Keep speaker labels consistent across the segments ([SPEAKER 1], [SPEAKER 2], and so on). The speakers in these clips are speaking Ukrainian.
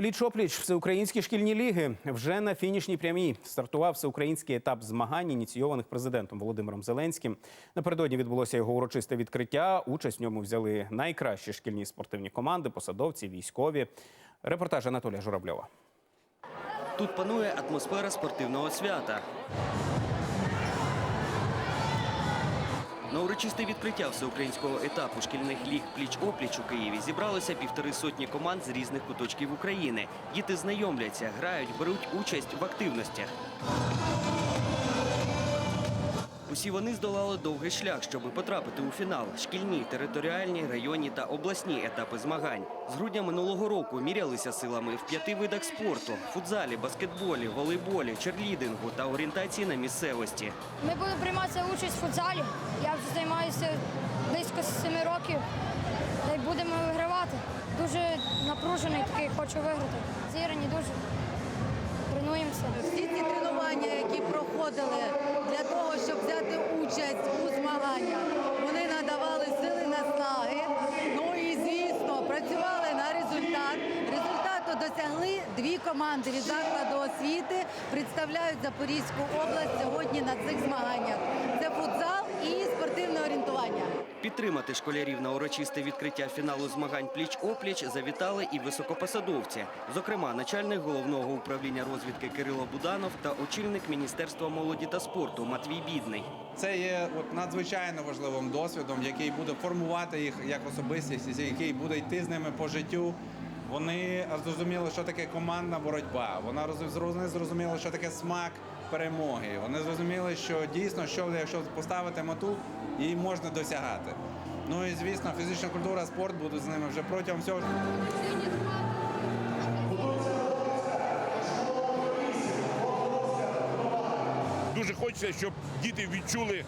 [SPEAKER 1] Пліч-опліч всеукраїнські шкільні ліги вже на фінішній прямій стартував всеукраїнський етап змагань, ініційованих президентом Володимиром Зеленським. Напередодні відбулося його урочисте відкриття. Участь в ньому взяли найкращі шкільні спортивні команди, посадовці, військові. Репортаж Анатолія Журавльова.
[SPEAKER 2] Тут панує атмосфера спортивного свята. На урочисте відкриття всеукраїнського етапу шкільних ліг пліч-опліч у Києві зібралося півтори сотні команд з різних куточків України. Діти знайомляться, грають, беруть участь в активностях. Усі вони здолали довгий шлях, щоб потрапити у фінал. Шкільні, територіальні, районні та обласні етапи змагань. З грудня минулого року мірялися силами в п'яти видах спорту: футзалі, баскетболі, волейболі, черлідингу та орієнтації на місцевості.
[SPEAKER 3] Ми будемо приймати участь в футзалі. Я вже займаюся близько семи років. Та й будемо вигравати. Дуже напружений такий, хочу виграти. Зірені дуже. Тренуємося.
[SPEAKER 4] Всі ці тренування, які проходили досягли дві команди від закладу освіти, представляють Запорізьку область сьогодні на цих змаганнях. Це футзал і спортивне орієнтування.
[SPEAKER 2] Підтримати школярів на урочисте відкриття фіналу змагань пліч-опліч завітали і високопосадовці. Зокрема, начальник головного управління розвідки Кирило Буданов та очільник Міністерства молоді та спорту Матвій Бідний.
[SPEAKER 5] Це є от надзвичайно важливим досвідом, який буде формувати їх як особистість, який буде йти з ними по життю. Вони зрозуміли, що таке командна боротьба. Вона вони зрозуміли, що таке смак перемоги. Вони зрозуміли, що дійсно, що якщо поставити мету, її можна досягати. Ну і звісно, фізична культура, спорт будуть з ними вже протягом всього.
[SPEAKER 6] Дуже хочеться, щоб діти відчули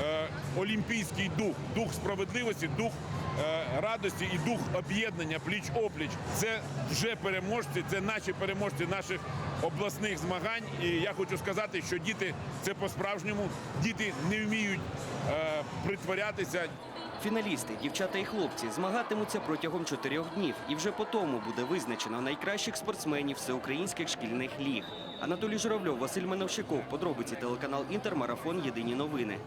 [SPEAKER 6] е, олімпійський дух, дух справедливості, дух е, радості і дух об'єднання пліч-опліч. Це вже переможці, це наші переможці наших обласних змагань. І я хочу сказати, що діти це по-справжньому. Діти не вміють е, притворятися.
[SPEAKER 2] Фіналісти, дівчата і хлопці, змагатимуться протягом чотирьох днів, і вже по тому буде визначено найкращих спортсменів всеукраїнських шкільних ліг. Анатолій Журавльов, Василь Меновщиков, подробиці телеканал Інтер, марафон Єдині новини.